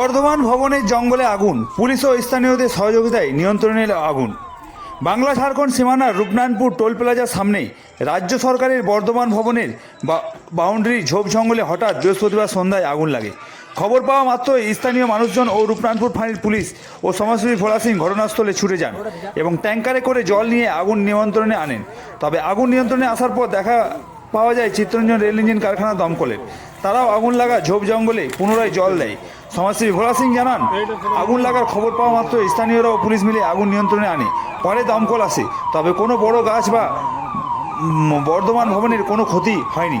বর্ধমান ভবনের জঙ্গলে আগুন। পুলিশ ও স্থানীয়দের সহযোগিতায় নিয়ন্ত্রণে আগুন। বাংলা ঝাড়খণ্ড সীমানার রূপনারায়ণপুর টোল প্লাজার সামনে রাজ্য সরকারের বর্ধমান ভবনের বাউন্ডারি ঝোপ জঙ্গলে হঠাৎ বৃহস্পতিবার সন্ধ্যায় আগুন লাগে। খবর পাওয়া মাত্রই স্থানীয় মানুষজন ও রূপনারায়ণপুর ফাঁড়ির পুলিশ ও সমাজসেবী ভোলা সিং ঘটনাস্থলে ছুটে যান এবং ট্যাঙ্কারে করে জল নিয়ে আগুন নিয়ন্ত্রণে আনেন। তবে আগুন নিয়ন্ত্রণে আসার পর দেখা পাওয়া যায় চিত্তরঞ্জন রেল ইঞ্জিন কারখানা দমকলের তারাও আগুন লাগা ঝোপ জঙ্গলে পুনরায় জল দেয়। সমাজসেবী ভোলা সিং জানান, আগুন লাগার খবর পাওয়া মাত্র স্থানীয়রা ও পুলিশ মিলে আগুন নিয়ন্ত্রণে আনে। পরে দমকল আসে, তবে কোনো বড় গাছ বা বর্ধমান ভবনের কোনো ক্ষতি হয়নি।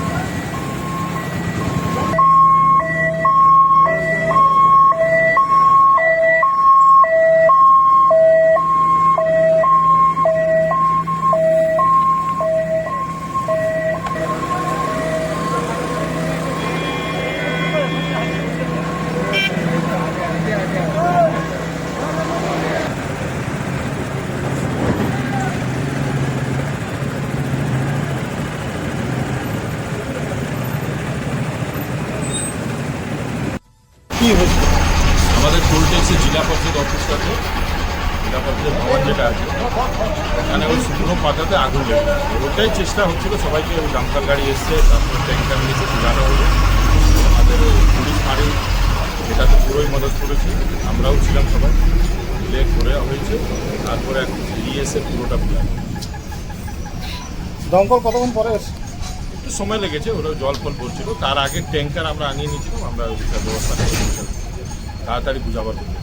কি হয়েছে আমাদের টোল ট্যাক্সের জেলা পরিষদ অফিসটা আছে জেলা পরিষদের ভবন যেটা আছে ওখানে ওই শুকনো পাতাতে আগুন লেগে। ওটাই চেষ্টা হচ্ছিল সবাইকে ওই দমকল গাড়ি এসছে তারপর ট্যাঙ্কার নিয়েছে বোঝানো হলো। আমাদের ওই পুলিশ ফাঁড়ি এটাতে পুরোই মদত করেছে আমরাও ছিলাম সবাই। মিলে করে হয়েছে তারপরে এখন ফিরিয়ে এসে পুরোটা বোঝা দমকল কতক্ষণ পরে এসছে? একটু সময় লেগেছে ওরা জল ফল পড়ছিল তার আগে ট্যাঙ্কার আমরা আনিয়ে নিয়েছিলাম, আমরা ব্যবস্থা তাড়াতাড়ি বুঝাবার জন্য।